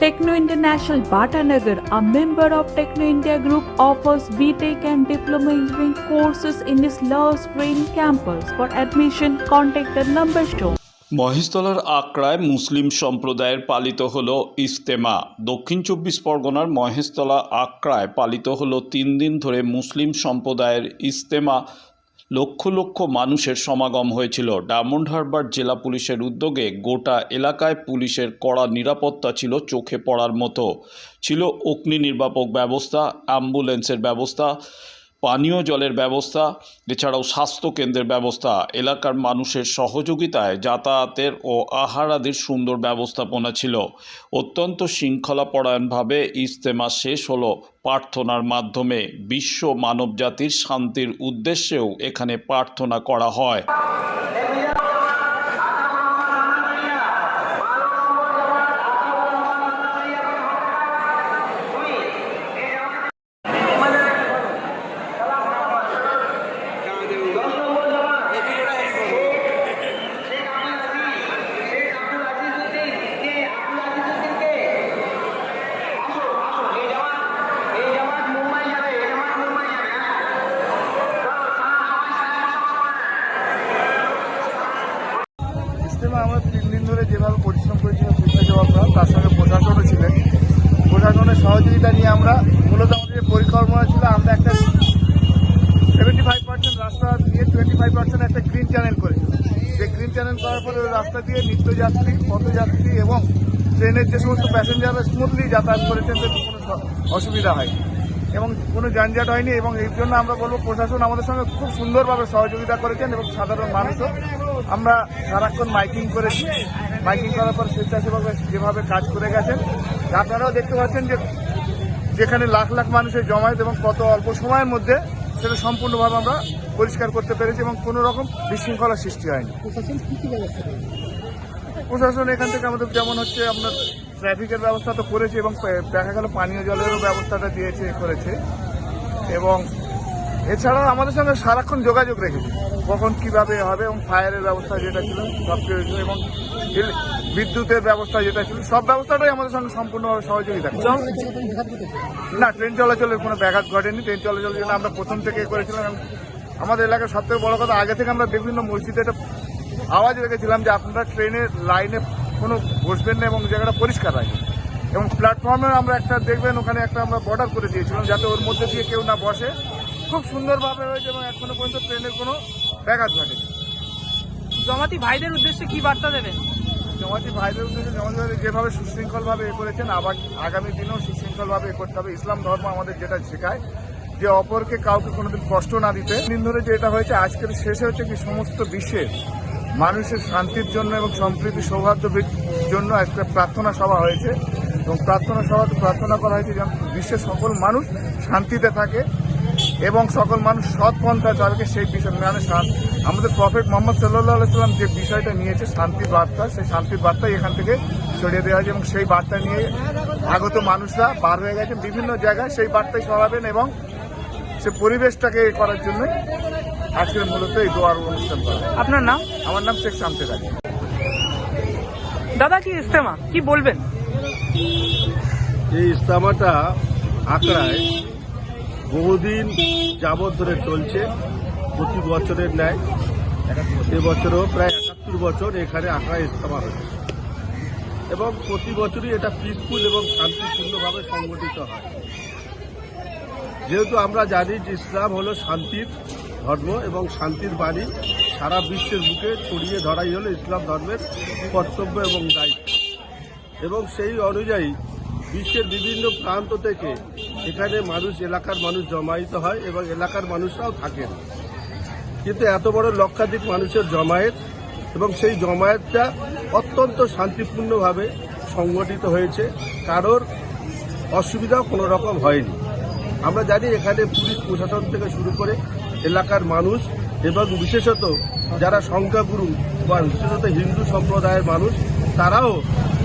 Techno International Bhatanagar, a member of Techno India Group, offers BTEC and Diploma Engineering courses in its Love Green campus. For admission, contact the number shown. মহেশতলার আকড়ায় মুসলিম সম্প্রদায়ের পালিত হলো ইস্তেমা দক্ষিণ চব্বিশ পরগনার মহেশতলা আকড়ায় পালিত হলো তিন দিন ধরে মুসলিম সম্প্রদায়ের ইস্তেমা লক্ষ লক্ষ মানুষের সমাগম হয়েছিল। ডায়মন্ড হারবার জেলা পুলিশের উদ্যোগে গোটা এলাকায় পুলিশের কড়া নিরাপত্তা ছিল চোখে পড়ার মতো। ছিল অগ্নি নির্বাপক ব্যবস্থা, অ্যাম্বুলেন্সের ব্যবস্থা পানীয় জলের ব্যবস্থা, এছাড়াও স্বাস্থ্যকেন্দ্রের ব্যবস্থা, এলাকার মানুষের সহযোগিতায় যাতায়াতের ও আহারাদির সুন্দর ব্যবস্থাপনা ছিল। অত্যন্ত শৃঙ্খলাপরায়ণভাবে ইজতেমা শেষ হল প্রার্থনার মাধ্যমে। বিশ্ব মানবজাতির শান্তির উদ্দেশ্যেও এখানে প্রার্থনা করা হয় ইজতেমা আমরা তিন যেভাবে পরিশ্রম করেছিলাম স্বেচ্ছাসেবকরা তার সঙ্গে প্রশাসনও ছিলেন। প্রশাসনের সহযোগিতা নিয়ে আমরা মূলত আমাদের যে পরিকল্পনা ছিল, আমরা একটা সেভেন্টি ফাইভ পার্সেন্ট রাস্তা দিয়ে টোয়েন্টি ফাইভ পার্সেন্ট একটা গ্রিন চ্যানেল করেছি যে গ্রিন চ্যানেল করার পরে ওই রাস্তা দিয়ে নিত্যযাত্রী, পথযাত্রী এবং ট্রেনের যে সমস্ত প্যাসেঞ্জাররা স্মুথলি যাতায়াত করেছেন তাদের কোনো অসুবিধা হয়নি। এবং কোনো যানজট হয়নি এবং এই জন্য আমরা বলব প্রশাসন আমাদের সঙ্গে খুব সুন্দরভাবে সহযোগিতা করেছেন এবং সাধারণ মানুষও। আমরা সারাক্ষণ মাইকিং করেছি মাইকিং করার পর স্বেচ্ছাসেবকরা যেভাবে কাজ করে গেছেন। আপনারাও দেখতে পাচ্ছেন যে যেখানে লাখ লাখ মানুষের জমায়েত এবং কত অল্প সময়ের মধ্যে সেটা সম্পূর্ণভাবে আমরা পরিষ্কার করতে পেরেছি এবং কোনো রকম বিশৃঙ্খলার সৃষ্টি হয়নি। প্রশাসন এখান থেকে আমাদের যেমন হচ্ছে আপনার ট্রাফিকের ব্যবস্থা তো করেছে এবং দেখা গেল পানীয় জলেরও ব্যবস্থাটা দিয়েছে, করেছে। এবং এছাড়াও আমাদের সঙ্গে সারাক্ষণ যোগাযোগ রেখেছে, কখন কীভাবে হবে এবং ফায়ারের ব্যবস্থা যেটা ছিল, সব কিছু, এবং বিদ্যুতের ব্যবস্থা যেটা ছিল, সব ব্যবস্থাটাই আমাদের সঙ্গে সম্পূর্ণভাবে সহযোগিতা না, ট্রেন চলাচলের কোনো ব্যাঘাত ঘটেনি। ট্রেন চলাচলের জন্য আমরা প্রথম থেকে করেছিলাম আমাদের এলাকার সব থেকে বড় কথা, আগে থেকে আমরা বিভিন্ন মসজিদে একটা আওয়াজ রেখেছিলাম যে আপনারা ট্রেনের লাইনে কোনো বসবেন না এবং জায়গাটা পরিষ্কার রাখবেন এবং প্ল্যাটফর্মে আমরা একটা দেখবেন ওখানে একটা আমরা বর্ডার করে দিয়েছিলাম যাতে ওর মধ্যে দিয়ে কেউ না বসে। খুব সুন্দরভাবে হয়েছে এবং এখনও পর্যন্ত ট্রেনের কোনো ব্যাঘাত ঘটেনি। জমাতি ভাইদের উদ্দেশ্যে কি বার্তা দেবেন? জমাতি ভাইদের উদ্দেশ্যে জমাতি ভাইদের যেভাবে সুশৃঙ্খলভাবে এ করেছেন আবার আগামী দিনেও সুশৃঙ্খলভাবে এ করতে হবে। ইসলাম ধর্ম আমাদের যেটা শেখায় যে অপরকে কাউকে কোনোদিন কষ্ট না দিতে। দিন ধরে যে এটা হয়েছে আজকের শেষে হচ্ছে কি সমস্ত বিশ্বের মানুষের শান্তির জন্য এবং সম্প্রীতি সৌহার্দ্য বৃদ্ধির জন্য একটা প্রার্থনা সভা হয়েছে। এবং প্রার্থনা সভাতে প্রার্থনা করা হয়েছে যেন বিশ্বের সকল মানুষ শান্তিতে থাকে এবং সকল মানুষ সৎ পন্থা চলকে সেই বিষয় মানে আমাদের প্রফেট মোহাম্মদ সাল্লাহ সাল্লাম যে বিষয়টা নিয়েছে শান্তির বার্তা, সেই শান্তির বার্তাই এখান থেকে ছড়িয়ে দেওয়া হয়েছে এবং সেই বার্তা নিয়ে আগত মানুষরা বার হয়ে গেছেন বিভিন্ন জায়গায় সেই বার্তাই ছড়াবেন এবং সে পরিবেশটাকে করার জন্য আজকের মূলত এই দোয়ার অনুষ্ঠান করা আপনার নাম? আমার নাম শেখ শামসেদ আলী দাদা কি ইস্তেমা কি বলবেন? এই ইস্তামাটা আঁকড়ায় বহুদিন যাবৎ ধরে চলছে প্রতি বছরের ন্যায়। এবছরও প্রায় একাত্তর বছর এখানে আঁকড়ায় ইস্তামা হচ্ছে এবং প্রতি বছরই এটা পিসফুল এবং শান্তিপূর্ণভাবে সংগঠিত হয়। যেহেতু আমরা জানি যে ইসলাম হলো শান্তির ধর্ম এবং শান্তির বাণী সারা বিশ্বের বুকে ছড়িয়ে ধরাই হলো ইসলাম ধর্মের কর্তব্য এবং দায়িত্ব। এবং সেই অনুযায়ী বিশ্বের বিভিন্ন প্রান্ত থেকে এখানে মানুষ, এলাকার মানুষ জমায়েত হয় এবং এলাকার মানুষরাও থাকেন। কিন্তু এত বড় লক্ষাধিক মানুষের জমায়েত এবং সেই জমায়েতটা অত্যন্ত শান্তিপূর্ণভাবে সংগঠিত হয়েছে। কারোর অসুবিধাও কোনো রকম হয়নি। আমরা জানি এখানে পুলিশ প্রশাসন থেকে শুরু করে এলাকার মানুষ এবং বিশেষত যারা সংখ্যাগুরু বা বিশেষত হিন্দু সম্প্রদায়ের মানুষ, তারাও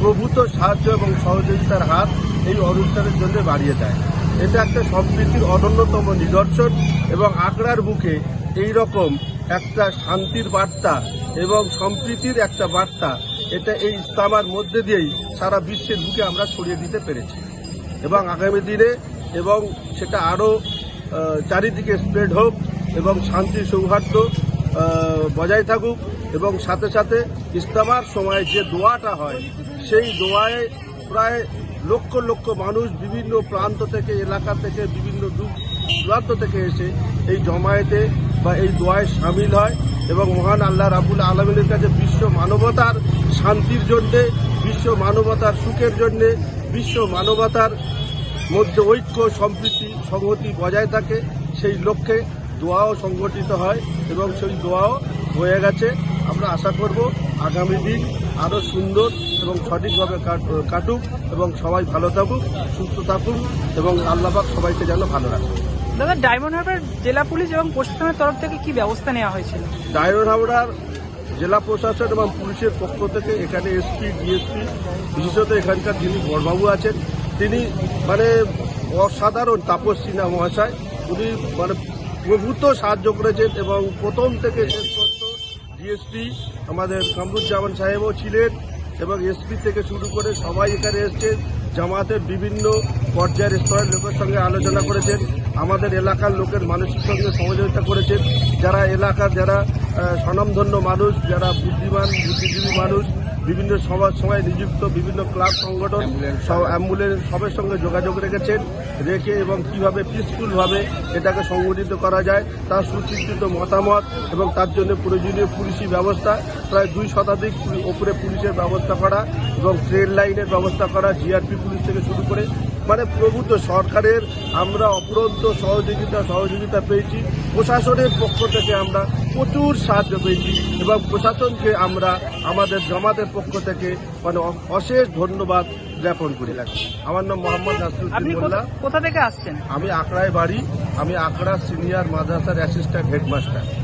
প্রভূত সাহায্য এবং সহযোগিতার হাত এই অনুষ্ঠানের জন্য বাড়িয়ে দেয়। এটা একটা সম্প্রীতির অনন্যতম নিদর্শন এবং আগ্রার বুকে এই রকম একটা শান্তির বার্তা এবং সম্প্রীতির একটা বার্তা এটা এই ইস্তামার মধ্যে দিয়েই সারা বিশ্বের বুকে আমরা ছড়িয়ে দিতে পেরেছি। এবং আগামী দিনে এবং সেটা আরও চারিদিকে স্প্রেড হোক এবং শান্তি সৌহার্দ্য বজায় থাকুক এবং সাথে সাথে ইস্তামার সময় যে দোয়াটা হয়, সেই দোয়ায় প্রায় লক্ষ লক্ষ মানুষ বিভিন্ন প্রান্ত থেকে, এলাকা থেকে, বিভিন্ন দূর দূরান্ত থেকে এসে এই জমায়েতে বা এই দোয়ায় সামিল হয় এবং মহান আল্লাহ রাবুল আলমিনের কাছে বিশ্ব মানবতার শান্তির জন্যে, বিশ্ব মানবতার সুখের জন্যে, বিশ্ব মানবতার মধ্যে ঐক্য, সম্প্রীতি, সংহতি বজায় থাকে। সেই লক্ষ্যে দোয়াও সংগঠিত হয় এবং সেই দোয়াও হয়ে গেছে। আমরা আশা করব আগামী দিন আরও সুন্দর এবং সঠিকভাবে কাট- কাটুক এবং সবাই ভালো থাকুক সুস্থ থাকুক এবং আল্লাহবাক সবাইকে যেন ভালো রাখুক দাদা ডায়মন্ড হারবার জেলা পুলিশ এবং প্রশাসনের তরফ থেকে কি ব্যবস্থা নেওয়া হয়েছিল? ডায়মন্ড হাওড়ার জেলা প্রশাসন এবং পুলিশের পক্ষ থেকে এখানে এসপি ডিএসপি বিশেষত এখানকার যিনি বড়বাবু আছেন তিনি মানে অসাধারণ তাপস সিনহা মহাশয় উনি মানে প্রভূত সাহায্য করেছেন এবং প্রথম থেকে শেষ পর্যন্ত ডিএসপি আমাদের কামরুজ্জামান সাহেবও ছিলেন এবং এসপি থেকে শুরু করে সবাই এখানে এসছেন, জামাতের বিভিন্ন পর্যায়ের স্তরের লোকের সঙ্গে আলোচনা করেছেন, আমাদের এলাকার লোকের মানুষের সঙ্গে সহযোগিতা করেছেন, যারা এলাকার যারা স্বনামধন্য মানুষ, যারা বুদ্ধিমান, বুদ্ধিজীবী মানুষ বিভিন্ন সমাজ সময় নিযুক্ত বিভিন্ন ক্লাব সংগঠন সব অ্যাম্বুলেন্স সবের সঙ্গে যোগাযোগ রেখেছেন রেখে এবং কীভাবে পিসফুলভাবে এটাকে সংগঠিত করা যায় তার সুচিন্তিত মতামত এবং তার জন্য প্রয়োজনীয় পুলিশি ব্যবস্থা প্রায় দুই শতাধিক ওপরে পুলিশের ব্যবস্থা করা এবং ট্রেন লাইনের ব্যবস্থা করা জিআরপি পুলিশ থেকে শুরু করে মানে প্রভূত সরকারের আমরা অপরন্ত সহযোগিতা সহযোগিতা পেয়েছি। প্রশাসনের পক্ষ থেকে আমরা প্রচুর সাহায্য পেয়েছি এবং প্রশাসনকে আমরা আমাদের জমাতের পক্ষ থেকে মানে অশেষ ধন্যবাদ জ্ঞাপন করি। আমার নাম মোহাম্মদ নাসরুদ্দিন কোথা- মোল্লা। কোথা থেকে আসছেন? আমি আকড়ায় বাড়ি। আমি আকড়া সিনিয়র মাদ্রাসার অ্যাসিস্ট্যান্ট হেডমাস্টার